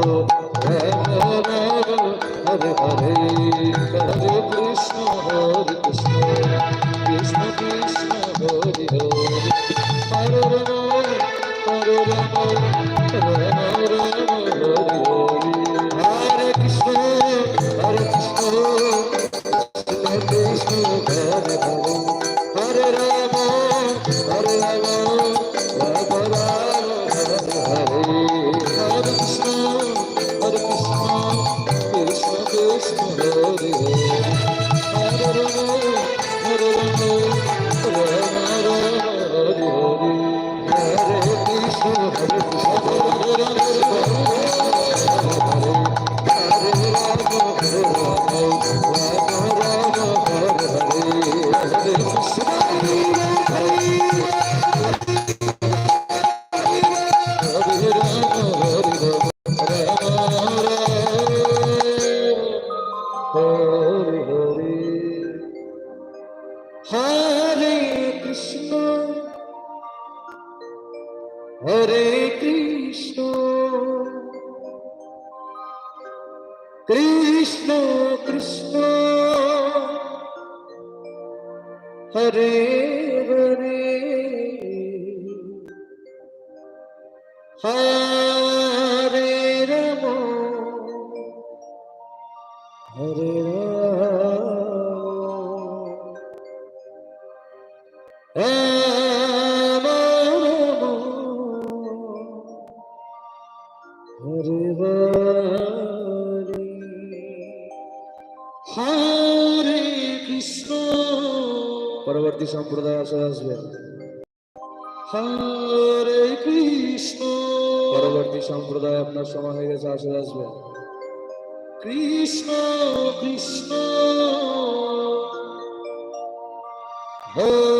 হরে সম্প্রদায় আসে আসবে হরে কৃষ্ণ। পরবর্তী সম্প্রদায় আপনার সময় হয়ে গেছে, আসে আসবে। কৃষ্ণ কৃষ্ণ। হরে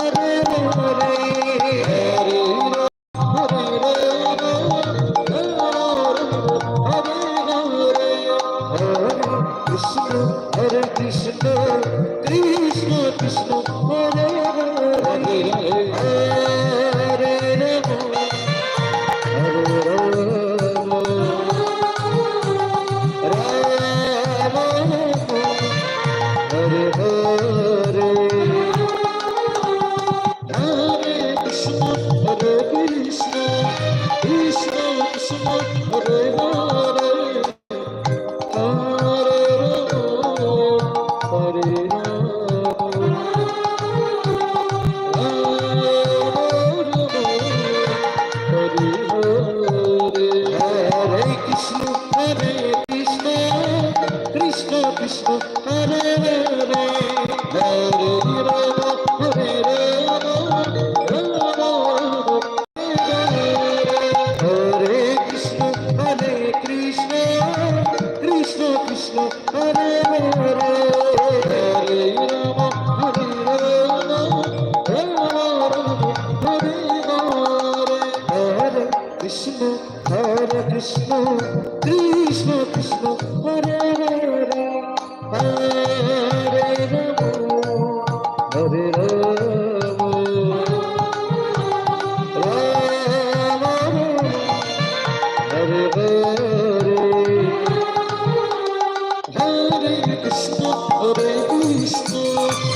আরে রে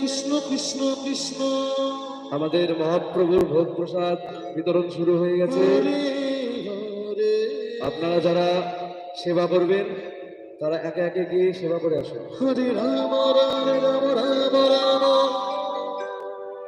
কৃষ্ণ কৃষ্ণ কৃষ্ণ আমাদের মহাপ্রভুর ভোগ প্রসাদ বিতরণ শুরু হয়ে গেছে। আপনারা যারা সেবা করবেন তারা একে একে গিয়ে সেবা করে আসুন। হরে রাম রাম রাম রাম রাম।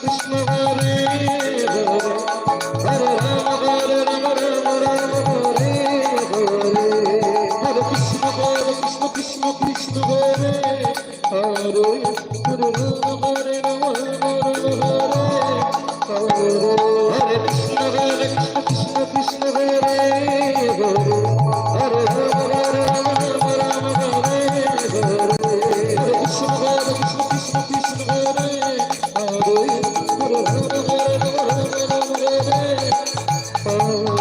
Krishna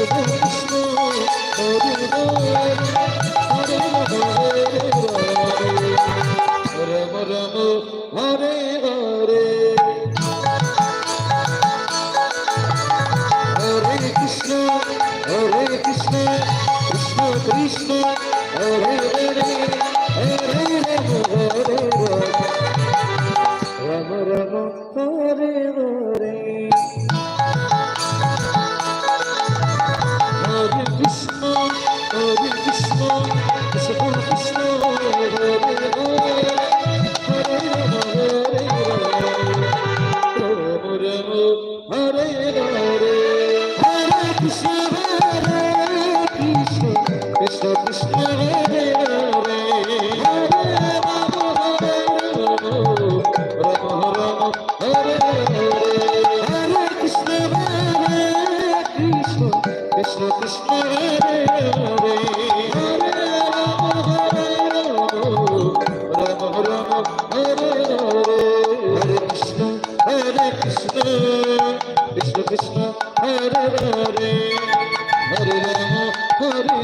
Krishna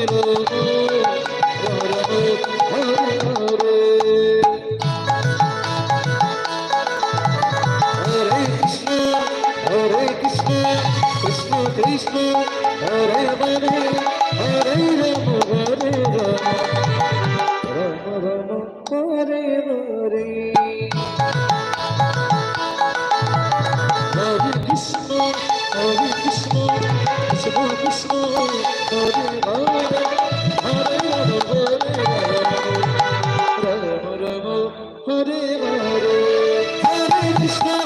Hallelujah. কৃষ্ণ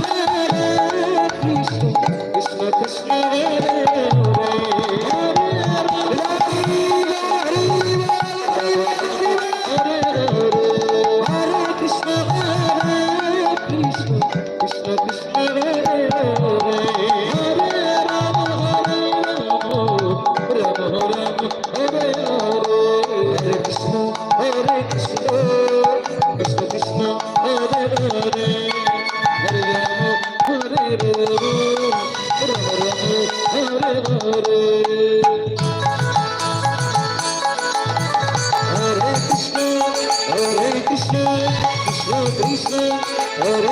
여러분